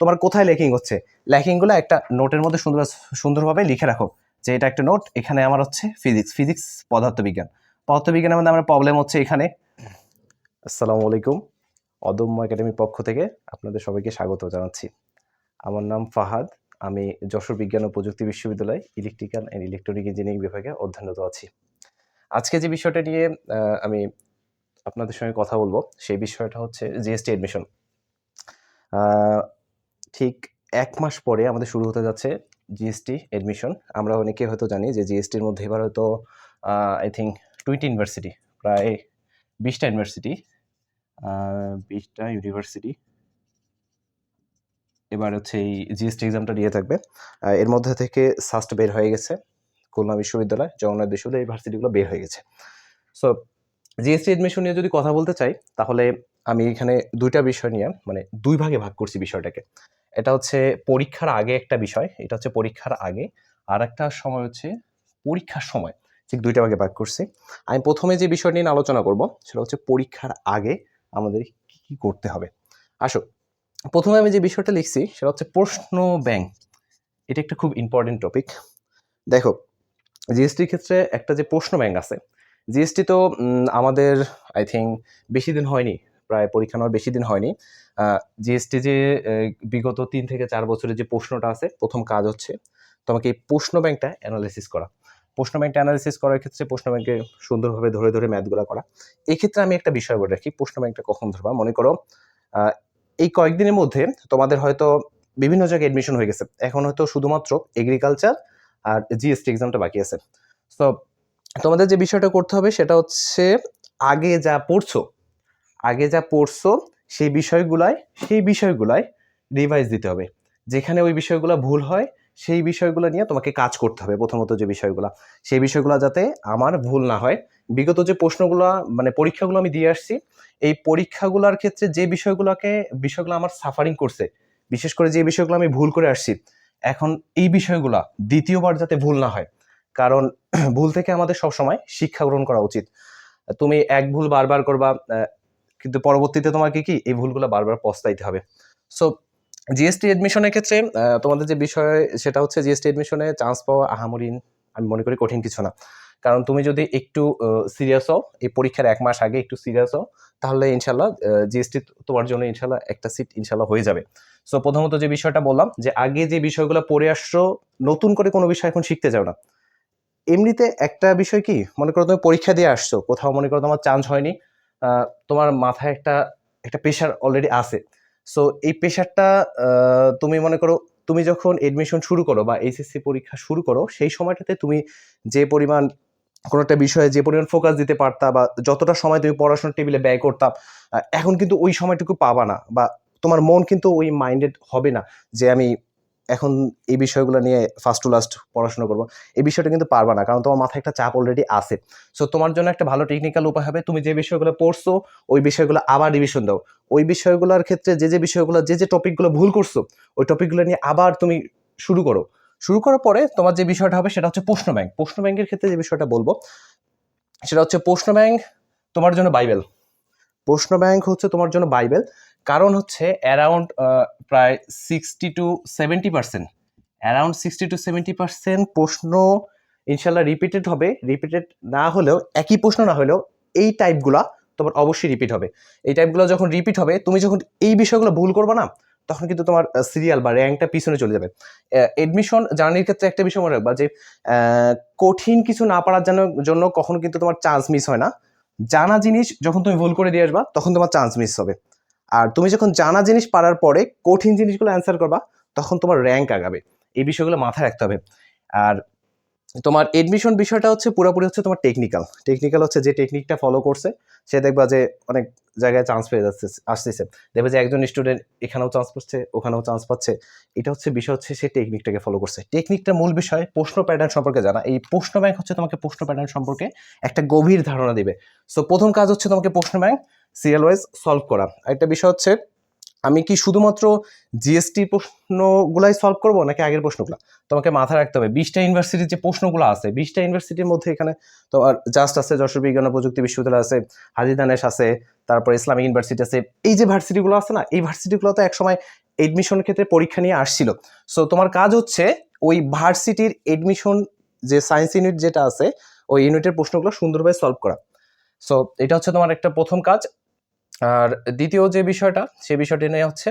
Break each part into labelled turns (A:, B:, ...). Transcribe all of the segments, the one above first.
A: তোমার কোথায় লেখিং হচ্ছে? লেখিংগুলো একটা নোটের মধ্যে সুন্দর সুন্দরভাবে লিখে রাখো যে এটা একটা নোট, এখানে আমার হচ্ছে ফিজিক্স ফিজিক্স পদার্থবিজ্ঞান। পদার্থবিজ্ঞানের মধ্যে আমার প্রবলেম হচ্ছে এখানে। আসসালামু আলাইকুম, অদম্য একাডেমির পক্ষ থেকে আপনাদের সবাইকে স্বাগত জানাচ্ছি। আমার নাম ফাহাদ, আমি যশোর বিজ্ঞান ও প্রযুক্তি বিশ্ববিদ্যালয় ইলেকট্রিক্যাল অ্যান্ড ইলেকট্রনিক ইঞ্জিনিয়ারিং বিভাগে অধ্যয়নরত আছি। আজকে যে বিষয়টা নিয়ে আমি আপনাদের সঙ্গে কথা বলব, সেই বিষয়টা হচ্ছে জিএসটি অ্যাডমিশন ঠিক এক মাস পরে আমাদের শুরু হতে যাচ্ছে জিএসটি অ্যাডমিশন আমরা অনেকে হয়তো জানি যে জিএসটির মধ্যে এবার হয়তো আই থিঙ্ক টোয়েন্টি ইউনিভার্সিটি প্রায় বিশটা ইউনিভার্সিটি বিশটা ইউনিভার্সিটি এবার হচ্ছে এই জিএসটি এক্সামটা দিয়ে থাকবে। এর মধ্যে থেকে সাস্ট বের হয়ে গেছে খুলনা বিশ্ববিদ্যালয়, জগন্নাথ বিশ্ববিদ্যালয়, এই ভার্সিটিগুলো বের হয়ে গেছে। সো জিএসটি এডমিশন নিয়ে যদি কথা বলতে চাই, তাহলে আমি এখানে দুইটা বিষয় নিয়ে মানে দুই ভাগে ভাগ করছি বিষয়টাকে। এটা হচ্ছে পরীক্ষার আগে একটা বিষয়, এটা হচ্ছে পরীক্ষার আগে। আর একটা সময় হচ্ছে পরীক্ষার সময়। ঠিক দুইটা ভাগে ভাগ করছি। আমি প্রথমে যে বিষয় নিয়ে আলোচনা করব, সেটা হচ্ছে পরীক্ষার আগে আমাদের কি কি করতে হবে। আসো, প্রথমে আমি যে বিষয়টা লিখছি, সেটা হচ্ছে প্রশ্ন ব্যাংক। এটা একটা খুব ইম্পর্টেন্ট টপিক দেখো জিএসটির ক্ষেত্রে একটা যে প্রশ্ন ব্যাংক আছে জিএসটি তো আমাদের আই থিঙ্ক বেশি দিন হয়নি। প্রায় পরীক্ষা নেওয়ার বেশি দিন হয়নি। জিএসটি যে বিগত তিন থেকে চার বছরের যে প্রশ্নটা আছে, প্রথম কাজ হচ্ছে তোমাকে এই প্রশ্ন ব্যাংকটা অ্যানালাইসিস করা। প্রশ্ন ব্যাংকটা অ্যানালাইসিস করার ক্ষেত্রে প্রশ্ন ব্যাংকে সুন্দরভাবে ধরে ধরে ম্যাথগুলো করা। এক্ষেত্রে আমি একটা বিষয় বলে রাখি, প্রশ্ন ব্যাংকটা কখন ধরবা? মনে করো এই কয়েকদিনের মধ্যে তোমাদের হয়তো বিভিন্ন জায়গায় অ্যাডমিশন হয়ে গেছে। এখন হয়তো শুধুমাত্র এগ্রিকালচার আর জিএসটি এক্সামটা বাকি আছে। তো তোমাদের যে বিষয়টা করতে হবে সেটা হচ্ছে, আগে যা পড়ছো আগে যা পড়ছো সেই বিষয়গুলায় সেই বিষয়গুলায় রিভাইজ দিতে হবে। যেখানে ওই বিষয়গুলো ভুল হয়, সেই বিষয়গুলো নিয়ে তোমাকে কাজ করতে হবে প্রথমত যে বিষয়গুলো। সেই বিষয়গুলো যাতে আমার ভুল না হয়। বিগত যে প্রশ্নগুলো মানে পরীক্ষাগুলো আমি দিয়ে আসছি, এই পরীক্ষাগুলোর ক্ষেত্রে যে বিষয়গুলোকে, বিষয়গুলো আমার সাফারিং করছে, বিশেষ করে যে বিষয়গুলো আমি ভুল করে আসছি, এখন এই বিষয়গুলো দ্বিতীয়বার যাতে ভুল না হয়, কারণ ভুল থেকে আমাদের সবসময় শিক্ষা গ্রহণ করা উচিত। তুমি এক ভুল বারবার করবা কিন্তু পরবর্তীতে তোমাকে কি এই ভুলগুলো বারবার পস্তাইতে হবে। সো জিএসটি এডমিশনের ক্ষেত্রে তোমাদের যে বিষয় সেটা হচ্ছে জিএসটি এডমিশনে চান্স পাওয়া আহামরিন আমি মনে করি কঠিন কিছু না। কারণ তুমি যদি একটু সিরিয়াস হও, এই পরীক্ষার এক মাস আগে একটু সিরিয়াস হও, তাহলে ইনশাল্লাহ জিএসটি তোমার জন্য ইনশাল্লাহ একটা সিট ইনশাল্লাহ হয়ে যাবে। সো প্রথমত যে বিষয়টা বললাম, যে আগে যে বিষয়গুলো পড়ে আসছো, নতুন করে কোনো বিষয় এখন শিখতে যাও না। এমনিতে একটা বিষয় কি, মনে করো তুমি পরীক্ষা দিয়ে আসছো, কোথাও মনে করো তোমার চান্স হয়নি তোমার মাথায় একটা একটা প্রেশার অলরেডি আছে। সো এই প্রেশারটা তুমি মনে করো, তুমি যখন এডমিশন শুরু করো বা এইচএসসি পরীক্ষা শুরু করো, সেই সময়টাতে তুমি যে পরিমাণ, কোনো একটা বিষয়ে যে পরিমাণ ফোকাস দিতে পারতা বা যতটা সময় তুমি পড়াশোনার টেবিলে ব্যয় করতাম এখন কিন্তু ওই সময়টুকু পাবা না বা তোমার মন কিন্তু ওই মাইন্ডেড হবে না যে আমি এখন এই বিষয়গুলো নিয়ে ফার্স্ট টু লাস্ট পড়াশোনা করব। এই বিষয়টা কিন্তু পারবা না, কারণ তোমার মাথায় একটা চাপ অলরেডি আছে। সো তোমার জন্য একটা ভালো টেকনিক্যাল উপায় হবে, তুমি যে বিষয়গুলো পড়ছো, ওই বিষয়গুলো আবার রিভিশন দাও। ওই বিষয়গুলোর ক্ষেত্রে যে যে বিষয়গুলো, যে যে টপিকগুলো ভুল করছ, ওই টপিকগুলো নিয়ে আবার তুমি শুরু করো। শুরু করার পরে তোমার যে বিষয়টা হবে, সেটা হচ্ছে প্রশ্ন ব্যাংক প্রশ্ন ব্যাংকের ক্ষেত্রে যে বিষয়টা বলব, সেটা হচ্ছে প্রশ্ন ব্যাংক তোমার জন্য বাইবেল প্রশ্ন ব্যাংক হচ্ছে তোমার জন্য বাইবেল কারণ হচ্ছে অ্যারাউন্ড প্রায় sixty to seventy percent around sixty to seventy percent প্রশ্ন ইনশাল্লাহ রিপিটেড হবে। রিপিটেড না হলেও, একই প্রশ্ন না হলেও এই টাইপগুলা তোমার অবশ্যই রিপিট হবে। এই টাইপগুলো যখন রিপিট হবে, তুমি যখন এই বিষয়গুলো ভুল করবে না, তখন কিন্তু তোমার সিরিয়াল বা র্যাঙ্কটা পিছনে চলে যাবে। এডমিশন জার্নির ক্ষেত্রে একটা বিষয় মনে রাখবা যে কঠিন কিছু না পারার জন্য কখনো কিন্তু তোমার চান্স মিস হয় না। জানা জিনিস যখন তুমি ভুল করে দিয়ে আসবা, তখন তোমার চান্স মিস হবে। আর তুমি যখন জানা জিনিস পারার পরে কঠিন জিনিসগুলো অ্যান্সার করবা, তখন তোমার র্যাঙ্ক আগাবে। এই বিষয়গুলো মাথায় রাখতে হবে। আর তোমার এডমিশন বিষয়টা হচ্ছে পুরোপুরি হচ্ছে তোমার টেকনিক্যাল টেকনিক্যাল হচ্ছে যে টেকনিকটা ফলো করছে, সে দেখবা যে অনেক জায়গায় চান্স পেয়ে যাচ্ছে, আসতেছে। দেখবে যে একজন স্টুডেন্ট এখানেও চান্স পাচ্ছে, ওখানেও চান্স পাচ্ছে। এটা হচ্ছে বিষয় হচ্ছে সে টেকনিকটাকে ফলো করছে। টেকনিকটার মূল বিষয় প্রশ্ন প্যাটার্ন সম্পর্কে জানা। এই প্রশ্ন ব্যাংক হচ্ছে তোমাকে প্রশ্ন প্যাটার্ন সম্পর্কে একটা গভীর ধারণা দিবে। সো প্রথম কাজ হচ্ছে তোমাকে প্রশ্ন ব্যাংক সিরিয়াল ওয়াইজ সলভ করা। আরেকটা বিষয় হচ্ছে আমি কি শুধুমাত্র জিএসটি প্রশ্নগুলাই সলভ করব নাকি আগের প্রশ্নগুলো? তোমাকে মাথায় রাখতে হবে, বিশটা ইউনিভার্সিটির যে প্রশ্নগুলো আছে, বিশটা ইউনিভার্সিটির মধ্যে এখানে তোমার জাস্ট আছে যশোর বিজ্ঞান ও প্রযুক্তি বিশ্ববিদ্যালয় আছে, হাজি দানেশ আছে, তারপর ইসলামিক ইউনিভার্সিটি আছে। এই যে ভার্সিটিগুলো আছে না, এই ভার্সিটিগুলো তো একসময় এডমিশন ক্ষেত্রে পরীক্ষা নিয়ে আসছিল। সো তোমার কাজ হচ্ছে ওই ভার্সিটির এডমিশন যে সায়েন্স ইউনিট যেটা আছে, ওই ইউনিটের প্রশ্নগুলো সুন্দরভাবে সলভ করা। সো এটা হচ্ছে তোমার একটা প্রথম কাজ। আর দ্বিতীয় যে বিষয়টা, সে বিষয়টি নিয়ে হচ্ছে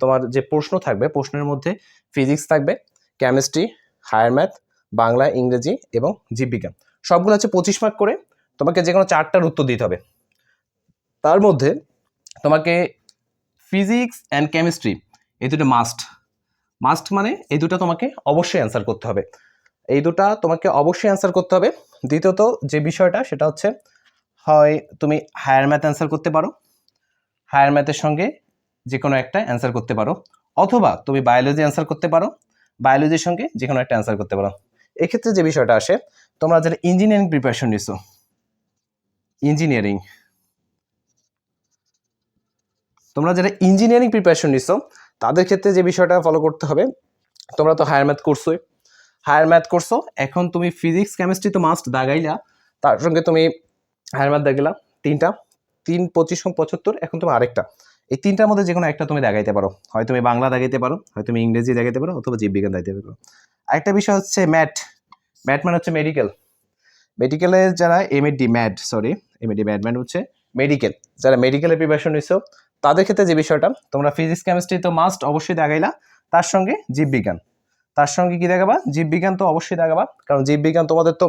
A: তোমার যে প্রশ্ন থাকবে, প্রশ্নের মধ্যে ফিজিক্স থাকবে কেমিস্ট্রি হায়ার ম্যাথ বাংলা, ইংরেজি এবং জীববিজ্ঞান সবগুলো হচ্ছে পঁচিশ মার্ক করে তোমাকে যে কোনো চারটার উত্তর দিতে হবে। তার মধ্যে তোমাকে ফিজিক্স অ্যান্ড কেমিস্ট্রি এই দুটো মাস্ট মাস্ট মানে এই দুটো তোমাকে অবশ্যই অ্যান্সার করতে হবে। এই দুটা তোমাকে অবশ্যই অ্যান্সার করতে হবে। দ্বিতীয়ত যে বিষয়টা, সেটা হচ্ছে হয় তুমি হায়ার ম্যাথ অ্যান্সার করতে পারো। হায়ার ম্যাথের সঙ্গে যে কোনো একটা অ্যান্সার করতে পারো। অথবা তুমি বায়োলজি অ্যান্সার করতে পারো। বায়োলজির সঙ্গে যে কোনো একটা অ্যান্সার করতে পারো। এক্ষেত্রে যে বিষয়টা আসে, তোমরা যারা ইঞ্জিনিয়ারিং প্রিপারেশন নিছো ইঞ্জিনিয়ারিং তোমরা যারা ইঞ্জিনিয়ারিং প্রিপারেশন নিছো, তাদের ক্ষেত্রে যে বিষয়টা ফলো করতে হবে, তোমরা তো হায়ার ম্যাথ করছোই। হায়ার ম্যাথ করছ, এখন তুমি ফিজিক্স কেমিস্ট্রি তো মাস্ট দাগাইলা, তার সঙ্গে তুমি হায়ার দাগাইলা তিনটা, তিন পঁচিশ পঁচাত্তর, এখন তুমি আরেকটা। এই তিনটার মধ্যে যে কোনো একটা তুমি দাগাইতে পারো। হয় তুমি বাংলা দাগাইতে পারো, হয় তুমি ইংরেজি দাগাইতে পারো, অথবা জীববিজ্ঞান দাগাইতে পারো। আরেকটা বিষয় হচ্ছে ম্যাট ম্যাট মানে হচ্ছে মেডিকেল মেডিকেলে যারা MAD mad sorry MAD mad মানে হচ্ছে মেডিকেল যারা মেডিকেলের প্রিপারেশন নিছো, তাদের ক্ষেত্রে যে বিষয়টা, তোমরা ফিজিক্স কেমিস্ট্রি তো মাস্ট অবশ্যই দেখাইলা, তার সঙ্গে জীববিজ্ঞান তার সঙ্গে কি দেখাবা? জীববিজ্ঞান তো অবশ্যই দেখাবা, কারণ জীববিজ্ঞান তোমাদের তো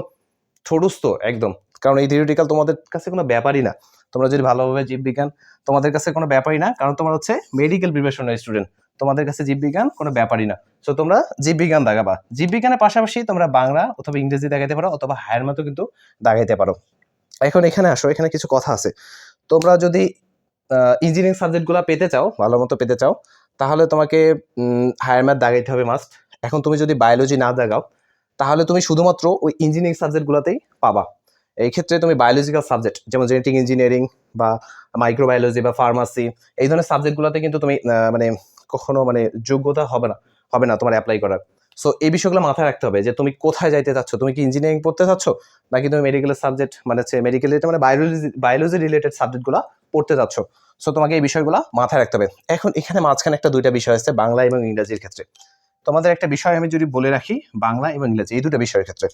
A: ঠোরুস্ত একদম। কারণ এই থিওরিটিক্যাল তোমাদের কাছে কোনো ব্যাপারই না। তোমরা যদি ভালোভাবে জীববিজ্ঞান তোমাদের কাছে কোনো ব্যাপারই না, কারণ তোমরা হচ্ছে মেডিকেল প্রিপারেশনের স্টুডেন্ট তোমাদের কাছে জীববিজ্ঞান কোনো ব্যাপারই না। সো তোমরা জীববিজ্ঞান দাগাবা। জীববিজ্ঞানের পাশাপাশি তোমরা বাংলা অথবা ইংরেজি দাগাইতে পারো, অথবা হায়ার মতো কিন্তু দাগাইতে পারো। এখন এখানে আসো, এখানে কিছু কথা আছে। তোমরা যদি ইঞ্জিনিয়ারিং সাবজেক্টগুলো পেতে চাও, ভালো মতো পেতে চাও, তাহলে তোমাকে হায়ার ম্যাথ দাগাইতে হবে মাস্ট এখন তুমি যদি বায়োলজি না দাগাও, তাহলে তুমি শুধুমাত্র ওই ইঞ্জিনিয়ারিং সাবজেক্টগুলোতেই পাবা। এই ক্ষেত্রে তুমি বায়োলজিক্যাল সাবজেক্ট যেমন জেনেটিক ইঞ্জিনিয়ারিং বা মাইক্রোবায়োলজি বা ফার্মাসি এই ধরনের সাবজেক্টগুলোতে কিন্তু তুমি মানে কখনো মানে যোগ্যতা হবে না হবে না তোমার অ্যাপ্লাই করার। সো এই বিষয়গুলো মাথায় রাখতে হবে যে তুমি কোথায় যাইতে চাচ্ছ? তুমি কি ইঞ্জিনিয়ারিং পড়তে চাচ্ছ? নাকি তুমি মেডিকেলের সাবজেক্ট মানে হচ্ছে মেডিকেল মানে বায়োলজি বায়োলজি রিলেটেড সাবজেক্টগুলো পড়তে চাচ্ছ? সো তোমাকে এই বিষয়গুলো মাথায় রাখতে হবে। এখন এখানে মাঝখানে একটা দুইটা বিষয় আছে, বাংলা এবং ইংরাজির ক্ষেত্রে। তোমাদের একটা বিষয় আমি যদি বলে রাখি, বাংলা এবং ইংরেজি, এই দুটো বিষয়ের ক্ষেত্রে।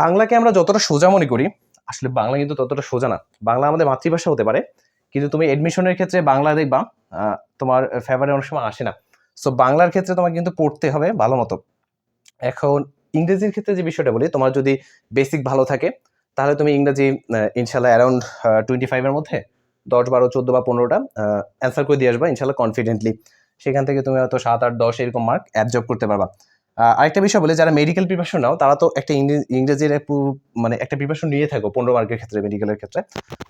A: বাংলাকে আমরা যতটা সোজা মনে করি, আসলে বাংলা কিন্তু ততটা সোজা না, বাংলা আমাদের মাতৃভাষা হতে পারে, কিন্তু তুমি এডমিশনের ক্ষেত্রে বাংলা দেখবা তোমার ফেভারে অনেক সময় আসে না। সো বাংলার ক্ষেত্রে তোমাকে কিন্তু পড়তে হবে ভালো মতো। এখন ইংরেজির ক্ষেত্রে যে বিষয়টা বলি, তোমার যদি বেসিক ভালো থাকে, তাহলে তুমি ইংরেজি ইনশাল্লাহ অ্যারাউন্ড টোয়েন্টি ফাইভের মধ্যে দশ, বারো, চোদ্দ বা পনেরোটা অ্যান্সার করে দিয়ে আসবা, ইনশাল্লাহ কনফিডেন্টলি সেখান থেকে তুমি হয়তো সাত, আট, দশ এরকম মার্ক অ্যাবজর্ব করতে পারবা। আরেকটা বিষয় বলে, যারা মেডিকেল প্রিপারেশন নাও, তারা তো একটা ইংরেজির মানে একটা প্রিপারেশন নিয়ে থাকো, পনেরো মার্কের ক্ষেত্রে মেডিকেলের ক্ষেত্রে।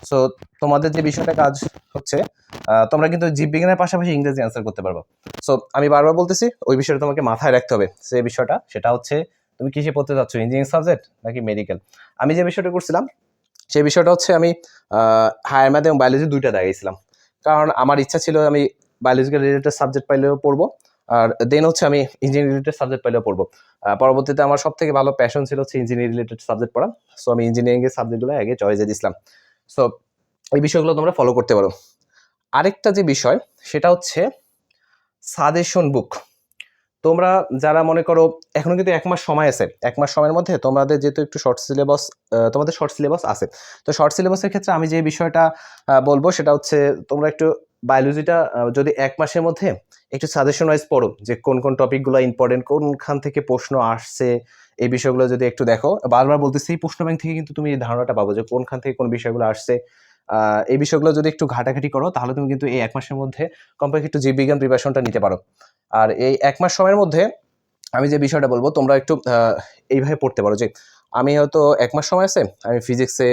A: সো তোমাদের যে বিষয়টা কাজ হচ্ছে তোমরা কিন্তু জীববিজ্ঞানের পাশাপাশি ইংরেজি অ্যান্সার করতে পারব। সো আমি বারবার বলতেছি, ওই বিষয়টা তোমাকে মাথায় রাখতে হবে, সে বিষয়টা। সেটা হচ্ছে, তুমি কিসে পড়তে চাচ্ছ ইঞ্জিনিয়ারিং সাবজেক্ট নাকি মেডিকেল আমি যে বিষয়টা করছিলাম সেই বিষয়টা হচ্ছে আমি হায়ার ম্যাথ এবং বায়োলজি দুইটা দেখাইছিলাম। কারণ আমার ইচ্ছা ছিল আমি বায়োলজিক্যাল রিলেটেড সাবজেক্ট পাইলেও পড়ব। আর দেন হচ্ছে আমি ইঞ্জিনিয়ারিং রিলেটেড সাবজেক্ট পাইলেও পড়ব। পরবর্তীতে আমার সব থেকে ভালো প্যাশন ছিল হচ্ছে ইঞ্জিনিয়ারিং রিলেটেড সাবজেক্ট পড়া। সো আমি ইঞ্জিনিয়ারিংয়ের সাবজেক্টগুলো আগে চয়েসে দিয়েছিলাম সো এই বিষয়গুলো তোমরা ফলো করতে পারো। আরেকটা যে বিষয়, সেটা হচ্ছে সাজেশন বুক তোমরা যারা মনে করো এখনও কিন্তু এক মাস সময় আছে, এক মাস সময়ের মধ্যে তোমাদের যেহেতু একটু শর্ট সিলেবাস তোমাদের শর্ট সিলেবাস আছে। তো শর্ট সিলেবাসের ক্ষেত্রে আমি যে বিষয়টা বলব সেটা হচ্ছে তোমরা একটু বায়োলজিটা যদি এক মাসের মধ্যে একটু সাজেশন ওয়াইজ পড়ো যে কোন কোন টপিকগুলো ইম্পর্টেন্ট কোনখান থেকে প্রশ্ন আসছে, এই বিষয়গুলো যদি একটু দেখো। বারবার বলতেছি এই প্রশ্ন ব্যাংক থেকে কিন্তু তুমি এই ধারণাটা পাবো যে কোনখান থেকে কোন বিষয়গুলো আসছে। এই বিষয়গুলো যদি একটু ঘাটাঘাটি করো, তাহলে তুমি কিন্তু এই এক মাসের মধ্যে কমপ্লিট একটু জীববিজ্ঞান প্রিপারেশনটা নিতে পারো। আর এই এক মাস সময়ের মধ্যে আমি যে বিষয়টা বলব, তোমরা একটু এইভাবে পড়তে পারো যে আমি হয়তো এক মাস সময় আছে, আমি ফিজিক্সে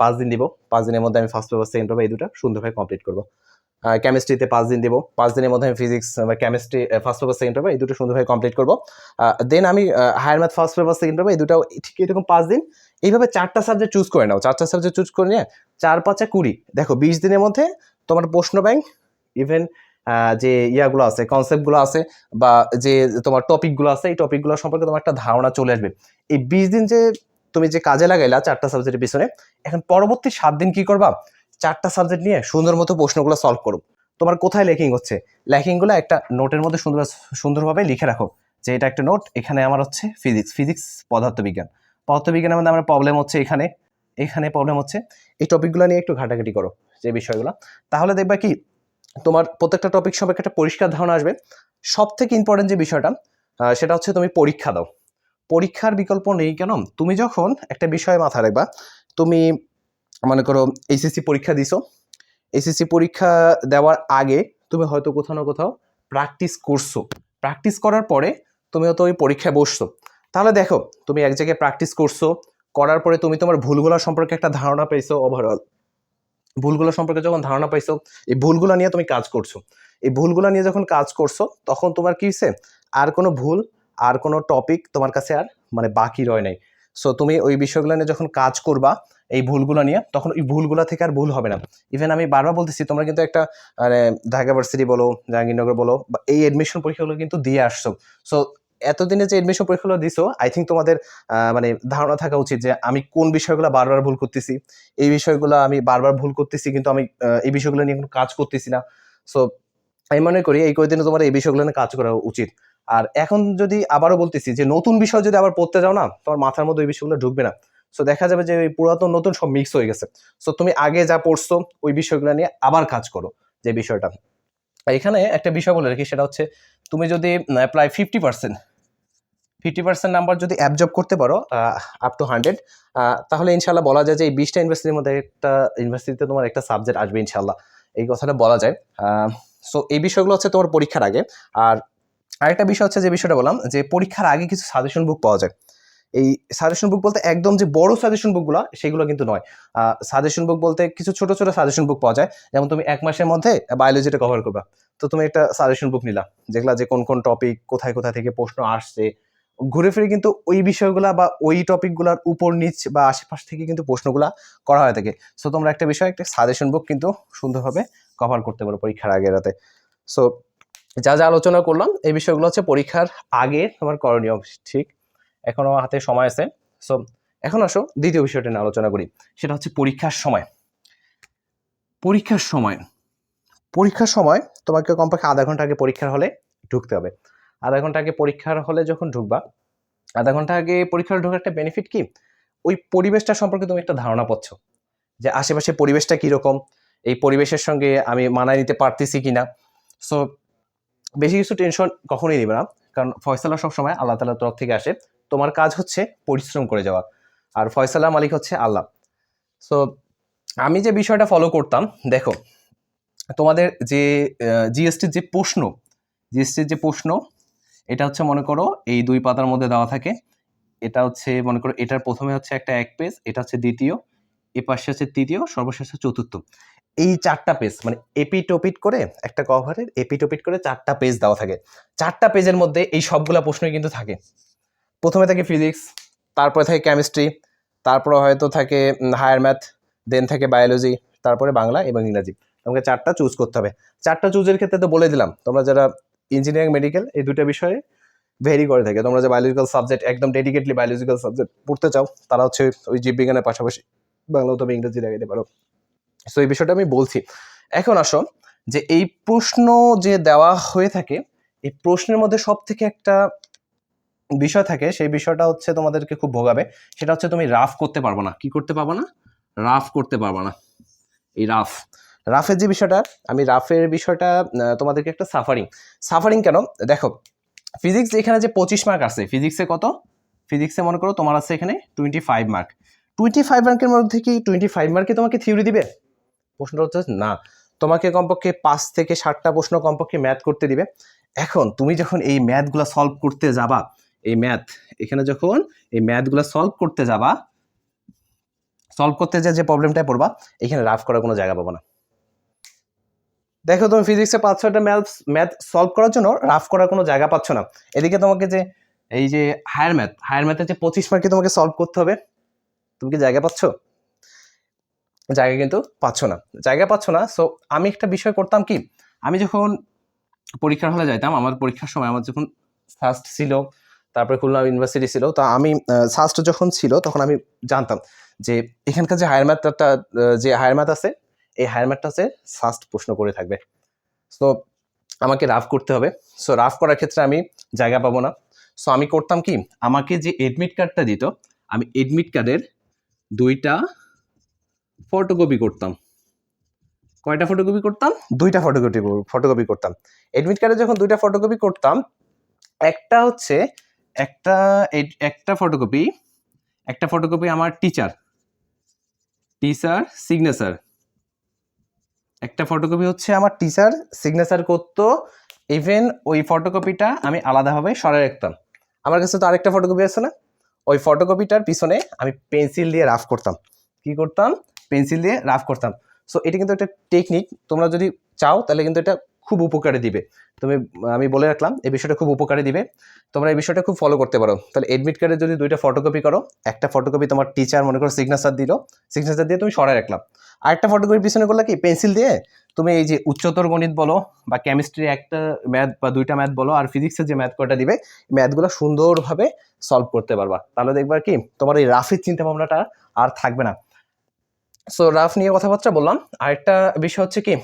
A: পাঁচ দিন দিব। পাঁচ দিনের মধ্যে আমি ফার্স্ট পেপার সেকেন্ড পেপার এই দুটো সুন্দরভাবে কমপ্লিট করব। কেমিস্ট্রিতে পাঁচ দিন দিব। পাঁচ দিনের মধ্যে আমি ফিজিক্স বা chemistry first paper second paper এই দুটো সুন্দরভাবে কমপ্লিট করব। দেন আমি higher math first paper second paper এই দুটো ঠিক এরকম পাঁচ দিন। এইভাবে চারটা সাবজেক্ট চুজ করে নাও। চারটা সাবজেক্ট চুজ করে নিয়ে চার, পাঁচা কুড়ি। দেখো, বিশ দিনের মধ্যে তোমার প্রশ্ন ব্যাংক ইভেন যে ইয়াগুলো আছে কনসেপ্টগুলো আছে বা যে তোমার টপিকগুলো আছে, এই টপিকগুলো সম্পর্কে তোমার একটা ধারণা চলে আসবে। এই বিশ দিন যে তুমি যে কাজে লাগাইলা চারটা সাবজেক্টের পিছনে, এখন পরবর্তী সাত দিন কি করবা? চারটা সাবজেক্ট নিয়ে সুন্দর মতো প্রশ্নগুলো সলভ করো। তোমার কোথায় লেখিং হচ্ছে? লেখিংগুলো একটা নোটের মধ্যে সুন্দর সুন্দরভাবে লিখে রাখো যে এটা একটা নোট এখানে আমার হচ্ছে ফিজিক্স ফিজিক্স পদার্থবিজ্ঞান। পদার্থবিজ্ঞানের মধ্যে আমার প্রবলেম হচ্ছে এখানে এখানে প্রবলেম হচ্ছে। এই টপিকগুলো নিয়ে একটু ঘাটাঘাটি করো যে বিষয়গুলো। তাহলে দেখবা কি তোমার প্রত্যেকটা টপিক সম্পর্কে একটা পরিষ্কার ধারণা আসবে। সব থেকে ইম্পর্টেন্ট যে বিষয়টা সেটা হচ্ছে তুমি পরীক্ষা দাও। পরীক্ষার বিকল্প নেই কেন? তুমি যখন একটা বিষয়ে মাথা রাখবা, তুমি মনে করো এইচএসসি পরীক্ষা দিছো এইচএসসি পরীক্ষা দেওয়ার আগে তুমি হয়তো কোথাও না কোথাও প্র্যাকটিস করছ। প্র্যাকটিস করার পরে তুমি হয়তো ওই পরীক্ষায় বসছো। তাহলে দেখো, তুমি এক জায়গায় প্র্যাকটিস করছ, করার পরে তুমি তোমার ভুলগুলো সম্পর্কে একটা ধারণা পেয়েছ ওভারঅল ভুলগুলো সম্পর্কে যখন ধারণা পাইছো, এই ভুলগুলো নিয়ে তুমি কাজ করছ। এই ভুলগুলো নিয়ে যখন কাজ করছ, তখন তোমার কি হয়েছে আর কোনো ভুল, আর কোনো টপিক তোমার কাছে আর মানে বাকি রয় নাই। সো তুমি ওই বিষয়গুলো নিয়ে যখন কাজ করবা, এই ভুলগুলো নিয়ে, তখন ওই ভুলগুলো থেকে আর ভুল হবে না। ইভেন আমি বারবার বলতেছি, তোমরা কিন্তু একটা মানে ঢাকা ভার্সিটি বলো, জাহাঙ্গীরনগর বলো, বা এই অ্যাডমিশন পরীক্ষাগুলো কিন্তু দিয়ে আসছো। সো এতদিনে যে এডমিশন পরীক্ষাগুলো দিছো আই থিঙ্ক তোমাদের মানে ধারণা থাকা উচিত যে আমি কোন বিষয়গুলো বারবার ভুল করতেছি। এই বিষয়গুলো আমি বারবার ভুল করতেছি, কিন্তু আমি এই বিষয়গুলো নিয়ে কোনো কাজ করতেছি না। সো আমি মনে করি এই কয়েকদিনে তোমার এই বিষয়গুলো নিয়ে কাজ করা উচিত। আর এখন যদি আবারও বলতেছি যে নতুন বিষয় যদি আবার পড়তে যাও না, তোমার মাথার মধ্যে ওই বিষয়গুলো ঢুকবে না। সো দেখা যাবে যে ওই পুরাতন, নতুন সব মিক্স হয়ে গেছে। সো তুমি আগে যা পড়ছো, ওই বিষয়গুলো নিয়ে আবার কাজ করো, যে বিষয়টা। এখানে একটা বিষয় বলে রাখি, সেটা হচ্ছে তুমি যদি প্রায় fifty percent fifty percent number যদি অ্যাবজর্ব করতে পারো আপ টু হান্ড্রেড তাহলে ইনশাল্লাহ বলা যায় যে এই বিশটা ইউনিভার্সিটির মধ্যে একটা ইউনিভার্সিটিতে তোমার একটা সাবজেক্ট আসবে ইনশাল্লাহ এই কথাটা বলা যায়। সো এই বিষয়গুলো হচ্ছে তোমার পরীক্ষার আগে। আর আরেকটা বিষয় হচ্ছে যে বিষয়টা বললাম, যে পরীক্ষার আগে কিছু সাজেশন বুক পাওয়া যায়। এই সাজেশন বুক বলতে একদম যে বড় সাজেশন বুকগুলো সেগুলো কিন্তু নয়। সাজেশন বুক বলতে কিছু ছোট ছোট সাজেশন বুক পাওয়া যায়। যেমন তুমি এক মাসের মধ্যে বায়োলজিটা কভার করবা। তো তুমি একটা সাজেশন বুক নিলা যেগুলা যে কোন কোন টপিক কোথায় কোথায় থেকে প্রশ্ন আসছে। ঘুরে ফিরে কিন্তু ওই বিষয়গুলা বা ওই টপিকগুলোর উপর নিচ বা আশেপাশ থেকে কিন্তু প্রশ্নগুলা করা হয়ে থাকে। সো তোমরা একটা বিষয়, একটা সাজেশন বুক কিন্তু সুন্দরভাবে কভার করতে পারো পরীক্ষার আগের রাতে। সো যা যা আলোচনা করলাম, এই বিষয়গুলো হচ্ছে পরীক্ষার আগে তোমার করণীয়, ঠিক? এখনও হাতে সময় আছে। সো এখন আসো দ্বিতীয় বিষয়টা নিয়ে আলোচনা করি। সেটা হচ্ছে পরীক্ষার সময়। পরীক্ষার সময়। পরীক্ষার সময় তোমাকে কমপক্ষে আধা ঘণ্টা আগে পরীক্ষার হলে ঢুকতে হবে। আধা ঘণ্টা আগে পরীক্ষার হলে যখন ঢুকবা, আধা ঘণ্টা আগে পরীক্ষার ঢোকার একটা বেনিফিট কি? ওই পরিবেশটা সম্পর্কে তুমি একটা ধারণা পাচ্ছ। যে আশেপাশে পরিবেশটা কীরকম? এই পরিবেশের সঙ্গে আমি মানায় নিতে পারতেছি কি না সো বেশি কিছু টেনশন কখনোই নেবে না। কারণ ফয়সালা সবসময় আল্লাহ তালার তরফ থেকে আসে। তোমার কাজ হচ্ছে পরিশ্রম করে যাওয়া। আর ফয়সালা মালিক হচ্ছে আল্লাহ। সো আমি যে বিষয়টা ফলো করতাম, দেখো, তোমাদের যে জিএসটির যে প্রশ্ন জিএসটির যে প্রশ্ন, এটা হচ্ছে মনে করো এই দুই পাতার মধ্যে দেওয়া থাকে। এটা হচ্ছে মনে করো এটার প্রথমে হচ্ছে একটা এক পেজ এটা হচ্ছে দ্বিতীয়, এ পাশে হচ্ছে তৃতীয়, সর্বশেষ চতুর্থ। এই চারটা পেজ মানে এপিটোপিট করে একটা কভারের এপিটোপিট করে চারটা পেজ দেওয়া থাকে। চারটা পেজের মধ্যে এই সবগুলা প্রশ্নই কিন্তু থাকে। প্রথমে থাকে ফিজিক্স তারপরে থাকে কেমিস্ট্রি তারপরে হয়তো থাকে হায়ার ম্যাথ দেন থাকে বায়োলজি তারপরে বাংলা এবং ইংরাজি। তোমাকে চারটা চুজ করতে হবে। চারটা চুজের ক্ষেত্রে তো বলে দিলাম, তোমরা যারা ইঞ্জিনিয়ারিং মেডিকেল এই দুটো বিষয়ে ভেরি করে থাকে, তোমরা যে বায়োলজিক্যাল সাবজেক্ট একদম ডেডিকেটলি বায়োলজিক্যাল সাবজেক্ট পড়তে চাও, তারা হচ্ছে ওই জীববিজ্ঞানের পাশাপাশি বাংলা তবে ইংরেজি লাগাইতে পারো। সো এই বিষয়টা আমি বলছি। এখন আসো, যে এই প্রশ্ন যে দেওয়া হয়ে থাকে, এই প্রশ্নের মধ্যে সব থেকে একটা বিষয় থাকে, সেই বিষয়টা হচ্ছে তোমাদেরকে খুব ভোগাবে। সেটা হচ্ছে তুমি রাফ করতে পারব না। কি করতে পারব না? রাফ করতে পারব না। এই রাফ। রাফের যে বিষয়টা, আমি রাফের বিষয়টা তোমাদেরকে একটা সাফারিং সাফারিং কেন? দেখো ফিজিক্স এখানে যে পঁচিশ মার্ক আছে ফিজিক্সে কত? ফিজিক্সে মনে করো তোমার আছে এখানে twenty five mark twenty five মার্কের মধ্যে কি টোয়েন্টি ফাইভ মার্কে তোমাকে থিওরি দিবে? প্রশ্নটা হচ্ছে না। তোমাকে কমপক্ষে পাঁচ থেকে ষাটটা প্রশ্ন কমপক্ষে ম্যাথ করতে দিবে। এখন তুমি যখন এই ম্যাথগুলো সলভ করতে যাবা এই ম্যাথ এখানে যখন এই ম্যাথগুলো সলভ করতে যাবা সলভ করতে যা যে প্রবলেমটায় পড়বা, এখানে রাফ করার কোনো জায়গা পাবো না। দেখো তুমি ফিজিক্সে পাঁচ ছয়টা ম্যাথ ম্যাথ সলভ করার জন্য রাফ করার কোনো জায়গা পাচ্ছ না। এদিকে তোমাকে যে, এই যে হায়ার ম্যাথ হায়ার ম্যাথে যে পঁচিশ মার্কে তোমাকে সলভ করতে হবে, তুমি কি জায়গা পাচ্ছ? জায়গা কিন্তু পাচ্ছ না। জায়গা পাচ্ছ না সো আমি একটা বিষয় করতাম কি, আমি যখন পরীক্ষার হলে যাইতাম, আমার পরীক্ষার সময় আমার যখন ফার্স্ট ছিল তারপরে খুলনা ইউনিভার্সিটি ছিল। তো আমি ফার্স্ট যখন ছিল, তখন আমি জানতাম যে এখানকার যে হায়ার ম্যাথটা যে হায়ার ম্যাথ আছে, এই হায়ার ম্যাথটা হচ্ছে ফার্স্ট প্রশ্ন করে থাকবে। সো আমাকে রাফ করতে হবে। সো রাফ করার ক্ষেত্রে আমি জায়গা পাবো না। সো আমি করতাম কি, আমাকে যে এডমিট কার্ডটা দিত, আমি এডমিট কার্ডের দুইটা ফটোকপি করতাম। কয়টা ফটোকপি করতাম? দুইটা ফটোকপি ফটোকপি করতাম। এডমিট কার্ডে যখন দুইটা ফটোকপি করতাম, একটা হচ্ছে একটা একটা ফটোকপি একটা ফটোকপি আমার টিচার টিচার সিগনেচার একটা ফটোকপি হচ্ছে আমার টিচার সিগনেচার করতো ইভেন ওই ফটোকপিটা আমি আলাদাভাবে সরে রাখতাম। আমার কাছে তো আরেকটা ফটোকপি আছে না? ওই ফটোকপিটার পিছনে আমি পেন্সিল দিয়ে রাফ করতাম। কি করতাম? পেন্সিল দিয়ে রাফ করতাম। সো এটা কিন্তু একটা টেকনিক তোমরা যদি চাও, তাহলে কিন্তু এটা খুব উপকারে দিবে। তুমি, আমি বলে রাখলাম, এই বিষয়টা খুব উপকারে দিবে। তোমরা এই বিষয়টা খুব ফলো করতে পারো। তাহলে এডমিট কার্ডে যদি দুইটা ফটোকপি করো, একটা ফটোকপি তোমার টিচার মনে করো সিগনেচার দিল সিগনেচার দিয়ে তুমি সরাই রাখলাম। আরেকটা ফটোকপি পিছনে করলে কি পেন্সিল দিয়ে তুমি এই যে উচ্চতর গণিত বলো বা কেমিস্ট্রি একটা ম্যাথ বা দুইটা ম্যাথ বলো আর ফিজিক্সের যে ম্যাথ কয়টা দিবে ম্যাথগুলো সুন্দরভাবে সলভ করতে পারবা। তাহলে দেখবা কি, তোমার এই রাফের চিন্তা ভাবনাটা আর থাকবে না। সো রাফ নিয়ে কথাবার্তা বললাম। আরেকটা বিষয় হচ্ছে কি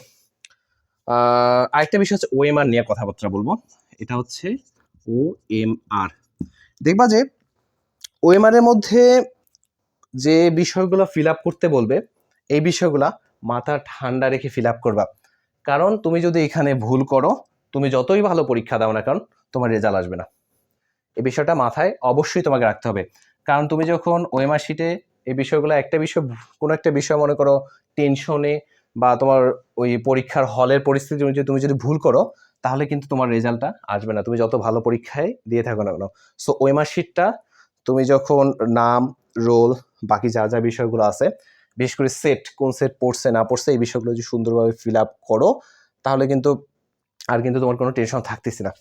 A: আরেকটা বিষয় হচ্ছে ওএমআর নিয়ে কথাবার্তা বলব। এটা হচ্ছে ও এম আর দেখবা যে ওএমআর এর মধ্যে যে বিষয়গুলো ফিল আপ করতে বলবে, এই বিষয়গুলা মাথা ঠান্ডা রেখে ফিল আপ করবা। কারণ তুমি যদি এখানে ভুল করো, তুমি যতই ভালো পরীক্ষা দাও না কারণ তোমার রেজাল্ট আসবে না। এই বিষয়টা মাথায় অবশ্যই তোমাকে রাখতে হবে। কারণ তুমি যখন ওএমআর শিটে এই বিষয়গুলো একটা বিষয়, কোনো একটা বিষয় মনে করো টেনশনে বা তোমার ওই পরীক্ষার হলের পরিস্থিতি অনুযায়ী তুমি যদি ভুল করো, তাহলে কিন্তু তোমার রেজাল্টটা আসবে না। তুমি যত ভালো পরীক্ষায় দিয়ে থাকো না কেন। সো ওএমআর শিটটা তুমি যখন নাম রোল বাকি যা যা বিষয়গুলো আছে, বিশেষ করে সেট কোন সেট পড়ছে, না পড়ছে, এই বিষয়গুলো যদি সুন্দরভাবে ফিল আপ করো, তাহলে কিন্তু আর কিন্তু তোমার কোনো টেনশন থাকতেছে না।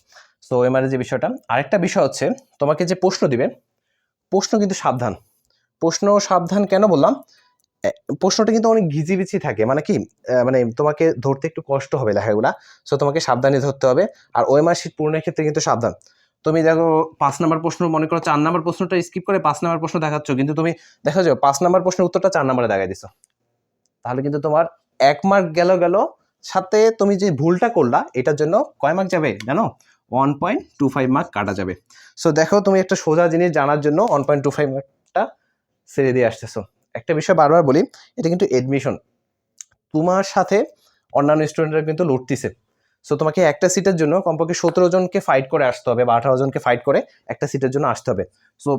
A: সো এমআর যে বিষয়টা, আরেকটা বিষয় হচ্ছে, তোমাকে যে প্রশ্ন দিবে, প্রশ্ন কিন্তু সাবধান। প্রশ্ন সাবধান কেন বললাম? প্রশ্নটা কিন্তু অনেক ঘিজিবিচি থাকে। মানে কি? মানে তোমাকে ধরতে একটু কষ্ট হবে লেখাগুলা। সো তোমাকে সাবধানে ধরতে হবে। আর ওএমআর শিট পূরণের ক্ষেত্রে কিন্তু সাবধান। তুমি দেখো, পাঁচ নাম্বার প্রশ্ন মনে করো, চার নাম্বার প্রশ্নটা স্কিপ করে পাঁচ নাম্বার প্রশ্ন দেখাচ্ছ। কিন্তু তুমি দেখা যাও পাঁচ নাম্বার প্রশ্নের উত্তরটা চার নাম্বারে দেখাই দিছো। তাহলে কিন্তু তোমার এক মার্ক গেল গেল, সাথে তুমি যে ভুলটা করলা, এটার জন্য কয় মার্ক যাবে জানো? One point two five mark কাটা যাবে। সো দেখো তুমি একটা সোজা জিনিস জানার জন্য ওয়ান পয়েন্ট টু ফাইভ মার্কটা ছেড়ে দিয়ে আসতেছো। একটা বিষয় বারবার বলি, এটা কিন্তু এডমিশন তোমার সাথে অন্যান্য স্টুডেন্টরা কিন্তু লড়তিছে। সো তোমাকে একটা সিটের জন্য কমপক্ষে সতেরো জনকে ফাইট করে আসতে হবে বা আঠারো জনকে ফাইট করে একটা সিটের জন্য আসতে হবে। সো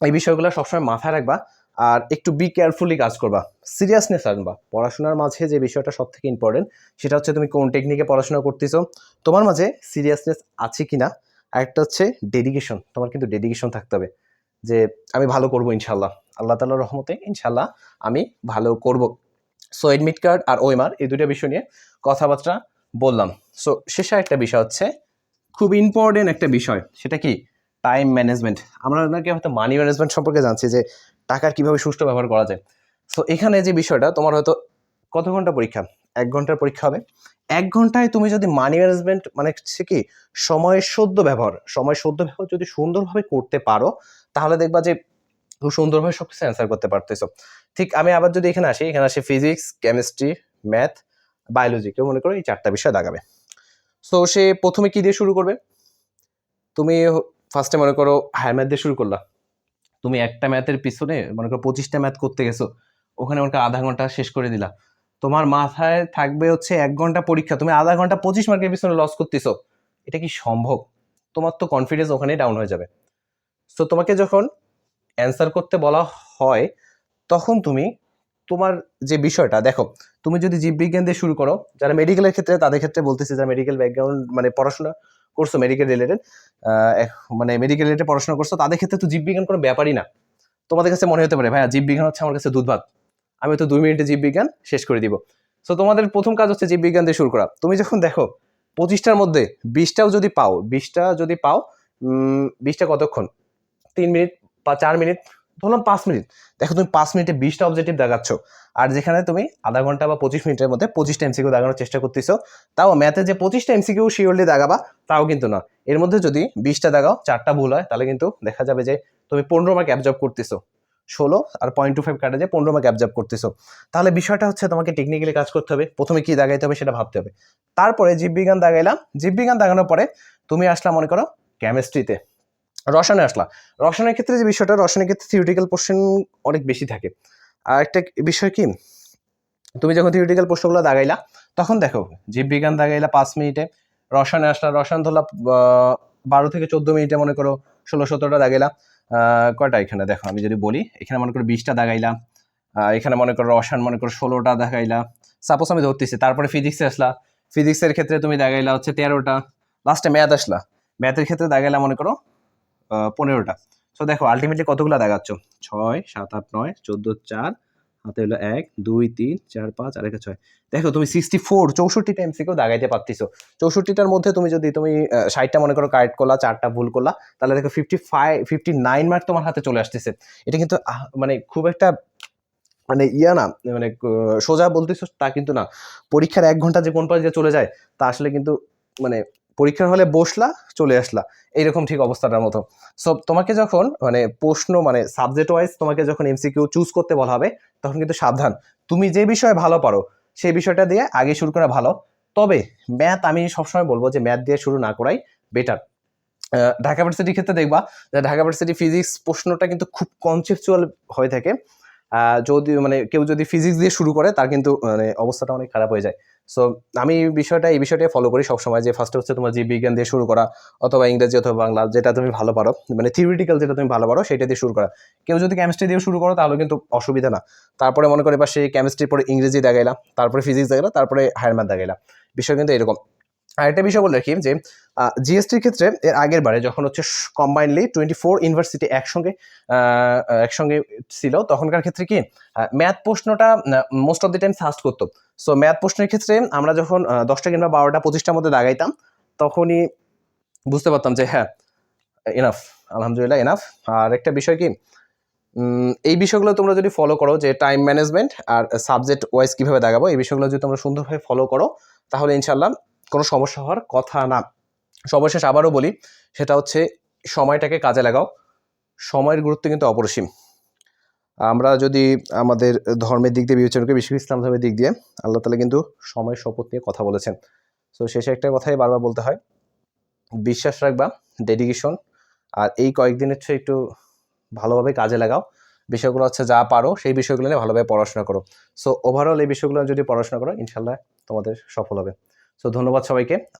A: এই বিষয়গুলো সবসময় মাথায় রাখবা আর একটু বি কেয়ারফুলি কাজ করবা। সিরিয়াসনেস আনবা। পড়াশোনার মাঝে যে বিষয়টা সব থেকে ইম্পর্টেন্ট সেটা হচ্ছে তুমি কোন টেকনিকে পড়াশোনা করতেছো। তোমার মাঝে সিরিয়াসনেস আছে কি না আরেকটা হচ্ছে ডেডিকেশন তোমার কিন্তু ডেডিকেশন থাকতে হবে। যে আমি ভালো করব ইনশাল্লাহ আল্লাহ তালার রহমতে ইনশাল্লাহ আমি ভালো করব। সো এডমিট কার্ড আর ওএমআর এই দুইটা বিষয় নিয়ে কথাবার্তা বললাম। সো শেষে একটা বিষয় হচ্ছে, খুব ইম্পর্টেন্ট একটা বিষয়, সেটা কি? টাইম ম্যানেজমেন্ট আমরা নাকি হয়তো মানি ম্যানেজমেন্ট সম্পর্কে জানছি যে টাকার কীভাবে সুষ্ঠু ব্যবহার করা যায়। সো এখানে যে বিষয়টা, তোমার হয়তো কত ঘণ্টা পরীক্ষা? এক ঘণ্টার পরীক্ষা হবে। এক ঘন্টায় তুমি যদি মানি ম্যানেজমেন্ট মানে হচ্ছে কি সময়ের সদ্য ব্যবহার, সময় সদ্য ব্যবহার যদি সুন্দরভাবে করতে পারো তাহলে দেখবা যে খুব সুন্দরভাবে সব কিছু অ্যান্সার করতে পারতেছো। ঠিক আমি আবার যদি এখানে আসি এখানে আসি ফিজিক্স কেমিস্ট্রি ম্যাথ বায়োলজি কেউ মনে করো এই চারটা বিষয় দাগাবে। সো সে প্রথমে কি দিয়ে শুরু করবে? তুমি ফার্স্টে মনে করো হায়ার ম্যাথ দিয়ে শুরু করলা। তুমি একটা ম্যাথের পিছনে মনে করো পঁচিশটা ম্যাথ করতে গেছো। ওখানে মনে করো আধা ঘণ্টা শেষ করে দিলা। তোমার মাথায় থাকবে হচ্ছে এক ঘণ্টা পরীক্ষা। তুমি আধা ঘণ্টা পঁচিশ মার্কের পিছনে লস করতেছো। এটা কি সম্ভব? তোমার তো কনফিডেন্স ওখানেই ডাউন হয়ে যাবে। সো তোমাকে যখন অ্যান্সার করতে বলা হয়, তখন তুমি তোমার যে বিষয়টা, দেখো, তুমি যদি জীববিজ্ঞান দিয়ে শুরু করো, যারা মেডিকেলের ক্ষেত্রে, তাদের ক্ষেত্রে বলতেছি যারা মেডিকেল ব্যাকগ্রাউন্ড মানে পড়াশোনা করছ মেডিকেল রিলেটেড মানে মেডিকেল রিলেটেড পড়াশোনা করছ, তাদের ক্ষেত্রে তো জীববিজ্ঞান কোনো ব্যাপারই না। তোমাদের কাছে মনে হতে পারে, ভাইয়া জীববিজ্ঞান হচ্ছে আমার কাছে দুধ ভাত আমি তো দুই মিনিটে জীববিজ্ঞান শেষ করে দিব। সো তোমাদের প্রথম কাজ হচ্ছে জীববিজ্ঞান দিয়ে শুরু করা। তুমি যখন দেখো, পঁচিশটার মধ্যে বিশটাও যদি পাও, বিশটা যদি পাও বিশটা কতক্ষণ? তিন মিনিট বা চার মিনিট, ধরলাম পাঁচ মিনিট। দেখো তুমি পাঁচ মিনিটে বিশটা অবজেক্টিভ দেখাচ্ছ। আর যেখানে তুমি আধা ঘণ্টা বা পঁচিশ মিনিটের মধ্যে পঁচিশটা এমসিকিউ দেখানোর চেষ্টা করতেছো, তাও ম্যাথে যে পঁচিশটা এমসিকিউ শিওরলি দেখাবা, তাও কিন্তু না। এর মধ্যে যদি বিশটা দেখাও, চারটা ভুল হয়, তাহলে কিন্তু দেখা যাবে যে তুমি পনেরো মার্ক অ্যাবজর্ব করতেছো। ষোলো আর পয়েন্ট টু ফাইভ কাটা যায় পনেরো মার্ক অ্যাবজর্ব করতেছো। তাহলে বিষয়টা হচ্ছে তোমাকে টেকনিক্যালি কাজ করতে হবে, প্রথমে কি দাগাইতে হবে সেটা ভাবতে হবে। তারপরে জীববিজ্ঞান দাগাইলাম জীববিজ্ঞান দাগানোর পরে তুমি আসলা, মনে করো কেমিস্ট্রিতে রসায়নে আসলা রসায়নের ক্ষেত্রে যে বিষয়টা, রসায়নের ক্ষেত্রে থিওরিটিক্যাল পোর্শন অনেক বেশি থাকে। আর একটা বিষয় কি? তুমি যখন থিওরিটিক্যাল প্রশ্নগুলো দাগাইলা, তখন দেখো জীববিজ্ঞান দাগাইলা পাঁচ মিনিটে, রসায়নে আসলা, রসায়ন ধরলা বারো থেকে চোদ্দ মিনিটে মনে করো ষোলো সতেরোটা দাগাইলা। কয়টা এখানে? দেখো, আমি যদি বলি, এখানে মনে করো বিশটা দাগাইলা। এখানে মনে করো রসায়ন মনে করো ষোলোটা দেখাইলা সাপোজ আমি ধরতেছি, তারপরে ফিজিক্সে আসলা। ফিজিক্সের ক্ষেত্রে তুমি দাগাইলা হচ্ছে তেরোটা। লাস্টে ম্যাথ আসলা। ম্যাথের ক্ষেত্রে দাগাইলা মনে করো পনেরোটা। সো দেখো আলটিমেটলি কতগুলো দেখাচ্ছ? ছয়, সাত, আট, নয়, চোদ্দ, চার, হাতে হলো এক, দুই, তিন, চার, পাঁচ আর একে ছয়। দেখো, তুমি সিক্সটি ফোর চৌষট্টি টাইম থেকেও দাগাইতে পারতেছো। চৌষট্টিটার মধ্যে তুমি যদি তুমি ষাটটা মনে করো কারেক্ট করলা, চারটা ভুল করলা, তাহলে দেখো fifty five fifty nine mark তোমার হাতে চলে আসতেছে। এটা কিন্তু মানে খুব একটা মানে ইয়া না মানে সোজা বলতেছো তা কিন্তু না। পরীক্ষার এক ঘণ্টা যে কোন পাশে যে চলে যায়, তা আসলে কিন্তু মানে পরীক্ষার হলে বসলা, চলে আসলা। এইরকম ঠিক অবস্থাটার মতো। সো তোমাকে যখন মানে প্রশ্ন মানে সাবজেক্ট ওয়াইজ তোমাকে যখন এমসিকিউ চুজ করতে বলা হবে, তখন কিন্তু সাবধান। তুমি যে বিষয়ে ভালো পারো, সেই বিষয়টা দিয়ে আগে শুরু করা ভালো। তবে ম্যাথ আমি সবসময় বলব যে ম্যাথ দিয়ে শুরু না করাই বেটার ঢাকা ভার্সিটির ক্ষেত্রে দেখবা যে ঢাকা ভার্সিটি ফিজিক্স প্রশ্নটা কিন্তু খুব কনসেপচুয়াল হয়ে থাকে। যদি মানে কেউ যদি ফিজিক্স দিয়ে শুরু করে, তার কিন্তু মানে অবস্থাটা অনেক খারাপ হয়ে যায়। সো আমি এই বিষয়টা, এই বিষয়টাই ফলো করি সবসময় যে ফার্স্ট হচ্ছে তোমার জীববিজ্ঞান দিয়ে শুরু করা অথবা ইংরেজি অথবা বাংলা যেটা তুমি ভালো পারো মানে থিওরিটিক্যাল যেটা তুমি ভালো পারো সেটা দিয়ে শুরু করা। কেউ যদি কেমিস্ট্রি দিয়ে শুরু করো তাহলে কিন্তু অসুবিধা না। তারপরে মনে করে এবার সেই কেমিস্ট্রির পরে ইংরেজি দেখাইলাম তারপরে ফিজিক্স দেখাইলাম তারপরে হায়ার ম্যাথ দেখাইলাম বিষয় কিন্তু এরকম। আরেকটা বিষয় বলে রাখি যে জিএসটির ক্ষেত্রে এর আগের বারে যখন হচ্ছে কম্বাইনলি টোয়েন্টি ফোর ইউনিভার্সিটি একসঙ্গে একসঙ্গে ছিল, তখনকার ক্ষেত্রে কি ম্যাথ প্রশ্নটা most of the time SUST করতো। সো ম্যাথ প্রশ্নের ক্ষেত্রে আমরা যখন দশটা কিংবা বারোটা পঁচিশটার মধ্যে দাগাইতাম, তখনই বুঝতে পারতাম যে হ্যাঁ এনাফ আলহামদুলিল্লাহ এনাফ আর একটা বিষয় কি এই বিষয়গুলো তোমরা যদি ফলো করো যে টাইম ম্যানেজমেন্ট আর সাবজেক্ট ওয়াইজ কীভাবে দাগাবো, এই বিষয়গুলো যদি তোমরা সুন্দরভাবে ফলো করো, তাহলে ইনশাল্লাহ কোনো সমস্যা হওয়ার কথা না। সর্বশেষ আবারও বলি, সেটা হচ্ছে সময়টাকে কাজে লাগাও। সময়ের গুরুত্ব কিন্তু অপরিসীম। আমরা যদি আমাদের ধর্মের দিক দিয়ে বিবেচনা করি বিশ্ব ইসলাম ধর্মের দিক দিয়ে, আল্লাহ তালা কিন্তু সময়ের শপথ নিয়ে কথা বলেছেন। তো শেষে একটা কথাই বারবার বলতে হয়, বিশ্বাস রাখবা ডেডিকেশন আর এই কয়েকদিনের চেয়ে একটু ভালোভাবে কাজে লাগাও। বিষয়গুলো হচ্ছে যা পারো, সেই বিষয়গুলো নিয়ে ভালোভাবে পড়াশোনা করো। সো ওভারঅল এই বিষয়গুলো যদি পড়াশোনা করো ইনশাল্লাহ তোমাদের সফল হবে। সো ধন্যবাদ সবাইকে।